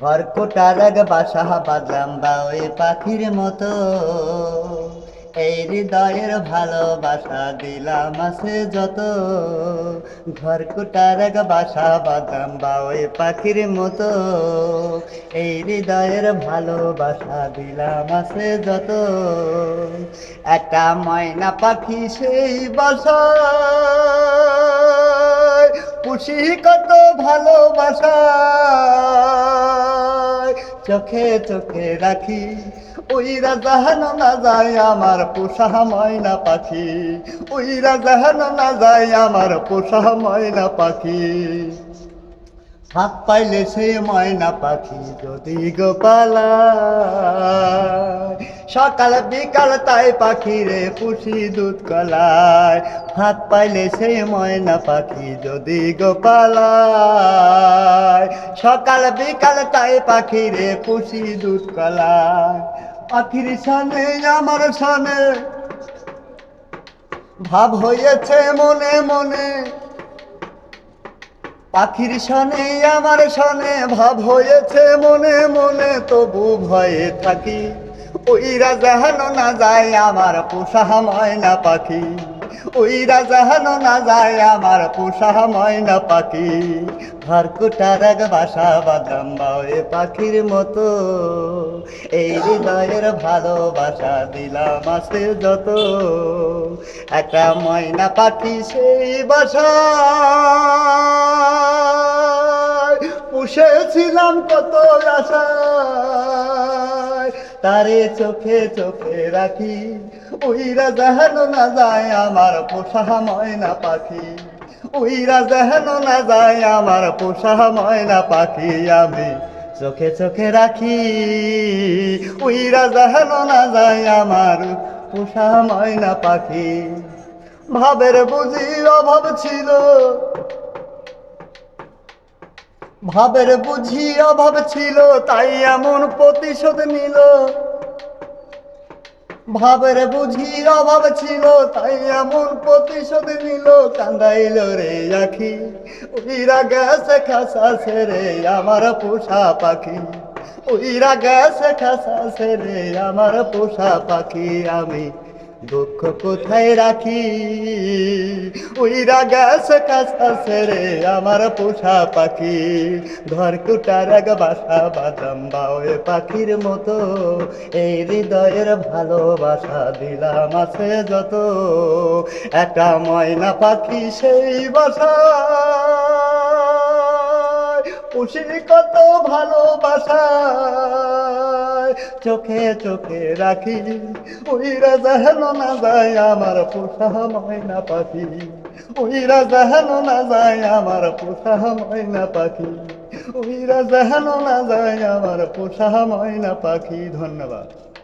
ঘর আগ বাসা বাজলাম বা ওই পাখির মতো। এই হৃদয়ের ভালোবাসা দিলাম আছে যত। ঘর কোটার বাসা বাজলাম বা ওই পাখির মতো। এই হৃদয়ের ভালোবাসা দিলাম আছে যত। একটা ময়না পাখি সেই বাসা পুষি কত ভালোবাসা। চোখে চোখে রাখি। ওই জাহানো না যায় আমার পোষা ময়না পাখি। ওই জাহানো না যায় আমার পোষা ময়না পাখি। হাত পাইলে সে ময়না পাখি যদি গোপালা। সকাল বিকাল তাই পাখি রে পুষি দুধ কলায় হাত পাইলে সে ময়না পাখি যদি গোপালায় সকাল বিকাল তাই পাখি রে পুষি দুধ কলায় পাখির সানে আমার সানে ভাব হয়েছে মনে মনে। পাখির সনে আমার সনে ভাব হয়েছে মনে মনে, তবু ভয়ে থাকি। ওইরা জাহানো না যায় আমার পোষা ময়না পাখি। ওইরা জাহানো না যায় আমার পোষা ময়না পাখি। ঘর কুটার এক বাসা বাদাম বাউে পাখির মতো। এই হৃদয়ের ভালোবাসা দিলাম আছে যত। একটা ময়না পাখি সেই বাসা পুষেছিলাম কত আশায় তারে চোখে চোখে রাখি। ওইরা জাহানো না যায় আমার পোষা ময়না পাখি। ওইরা জাহানো না যায় আমার পোষা ময়না পাখি আমি চোখে চোখে রাখি। ওইরা জাহানো না যায় আমার পোষা ময়না পাখি। ভাবের বুঝি অভাব ছিল ভাবের বুঝি অভাব ছিল তাই এমন প্রতিশোধ নিল। ভাবের বুঝি অভাব ছিল তাই এমন প্রতিশোধ নিল। কান্দাইল রে আখি, উইরা গেছে খাসা রে আমার পোষা পাখি। উইরা গেছে খাসা রে আমার পোষা পাখি আমি দুঃখ কোথায় রাখি? উইরা গেছে কাছে রে আমার পোষা পাখি। ঘর কুটার এক বাসা বাদাম বাউে পাখির মতো। এই হৃদয়ের ভালোবাসা দিলাম আছে যত। একটা ময়না পাখি সেই বাসা পুষি কত ভালোবাসা। চোখে চোখে রাখি। ওই রাজা হেন না যায় আমার পোষা ময়না পাখি। ওই রাজা হেন না যায় আমার পোষা ময়না পাখি। ওই রাজা হেন না যায় আমার পোষা ময়না পাখি। ধন্যবাদ।